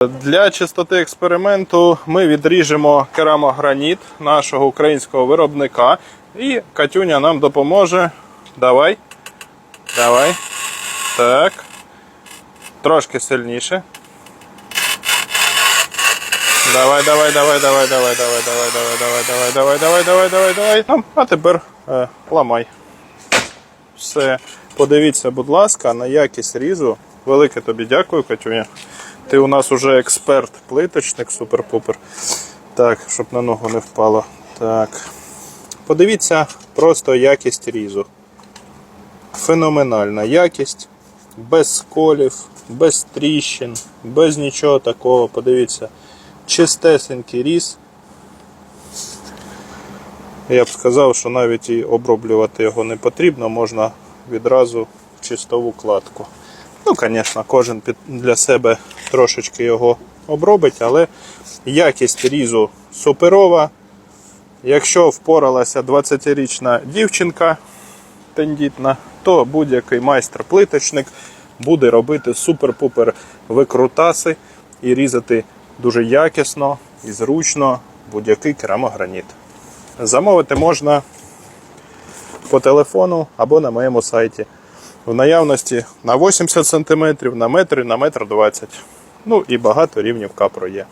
Для чистоти експерименту ми відріжемо керамограніт нашого українського виробника. І Катюня нам допоможе. Давай. Давай. Так. Трошки сильніше. Давай, давай, давай, давай, давай, давай, давай, давай, давай, давай, давай, давай, давай, давай, давай. Ну, а тепер е, ламай. Все. Подивіться, будь ласка, на якість різу. Велике тобі дякую, Катюня. Ти у нас уже експерт, плиточник, супер-пупер. Так, щоб на ногу не впало. Так. Подивіться просто якість різу. Феноменальна якість, без сколів, без тріщин, без нічого такого. Подивіться, чистесенький різ. Я б сказав, що навіть і оброблювати його не потрібно, можна відразу в чистову кладку. Ну, звісно, кожен для себе трошечки його обробить, але якість різу суперова. Якщо впоралася 20-річна дівчинка тендітна, то будь-який майстер-плиточник буде робити супер-пупер викрутаси і різати дуже якісно і зручно будь-який керамограніт. Замовити можна по телефону або на моєму сайті. В наявності на 80 см, на метр, і на метр 20 Ну і багато рівнів капро є.